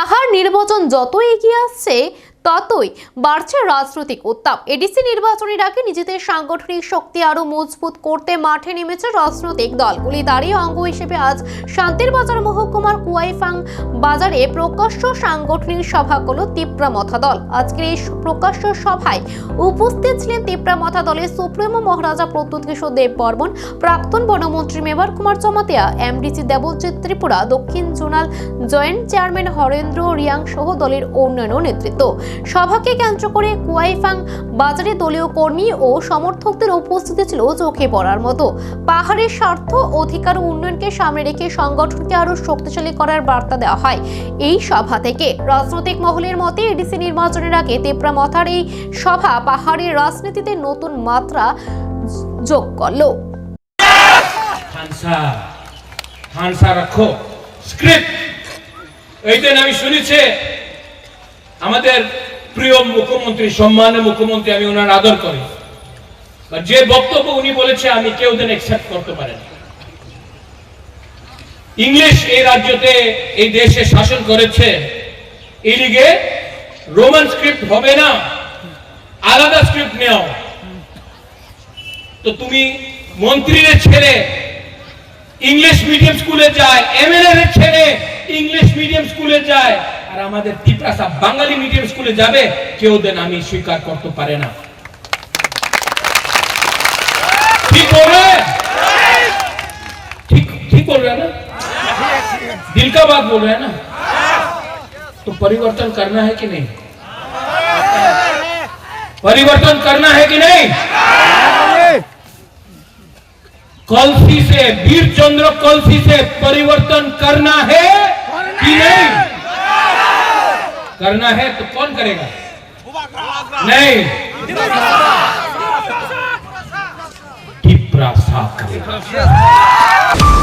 পাহাড় নির্বাচন যত এগিয়ে আসছে ততই বাড়ছে রাজনৈতিক উত্তাপ। এডিসি নির্বাচনের আগে নিজেদের সাংগঠনিক শক্তি আরও মজবুত করতে মাঠে নেমেছে রাজনৈতিক দলগুলি তারই অঙ্গ হিসেবে আজ শান্তির বাজার মহকুমার কুয়াইফাং বাজারে প্রকাশ্য সাংগঠনিক সভা করল তিপ্রা মথা দল। আজকের এই প্রকাশ্য সভায় উপস্থিত ছিলেন তিপ্রা মথা দলের সুপ্রিমো মহারাজা প্রদ্যুৎ কিশোর দেব বর্মন, প্রাক্তন বনমন্ত্রী মেবার কুমার চমাতিয়া, এমডিসি দেবজিৎ ত্রিপুরা, দক্ষিণ zonal joint chairman Harendra Reang সহ দলের অন্যান্য নেতৃত্ব। সভাকে কেন্দ্র করে কুয়াইফাং বাজারে দলীয় কর্মী ও সমর্থকদের উপস্থিতি ছিল চোখে পড়ার মতো। পাহাড়ের স্বার্থ, অধিকার উন্নয়নকে সামনে রেখে সংগঠনকে আরও শক্তিশালী করার বার্তা দেওয়া হয়। এই সভা থেকে রাজনৈতিক মহলের মতে এডিসি নির্বাচনের আগে তেপরা মথার এই সভা পাহাড়ের রাজনীতিতে নতুন মাত্রা যোগ করল। আমি শুনেছি আমাদের প্রিয় মুখ্যমন্ত্রী সম্মানের মুখ্যমন্ত্রী আমি ওনার আদর করি। যে বক্তব্য উনি বলেছে, আমি কেউ দিন একসেপ্ট করতে পারেন ইংলিশ এই রাজ্যতে, এই দেশে শাসন করেছে। এই লিগে রোমান স্ক্রিপ্ট হবে না, আলাদা স্ক্রিপ্ট নেও তো তুমি মন্ত্রীর ছেলে ইংলিশ মিডিয়াম স্কুলে যায় এমএলএ ছেলে ইংলিশ মিডিয়াম স্কুলে যায় আর আমাদের তিপ্রাসা বাঙালি মিডিয়াম স্কুলে যাবে কেউ দেন আমি স্বীকার করতে পারে না ঠিক बोल रहे हैं? ठीक ठीक बोल रहे हैं ना दिल का बात बोल रहे हैं ना तो परिवर्तन करना है कि नहीं परिवर्तन करना है कि नहीं कलसी से वीर चंद्र कलसी से परिवर्तन करना है कि नहीं करना है तो कौन करेगा? नहीं। टिप्रा सा करेगा।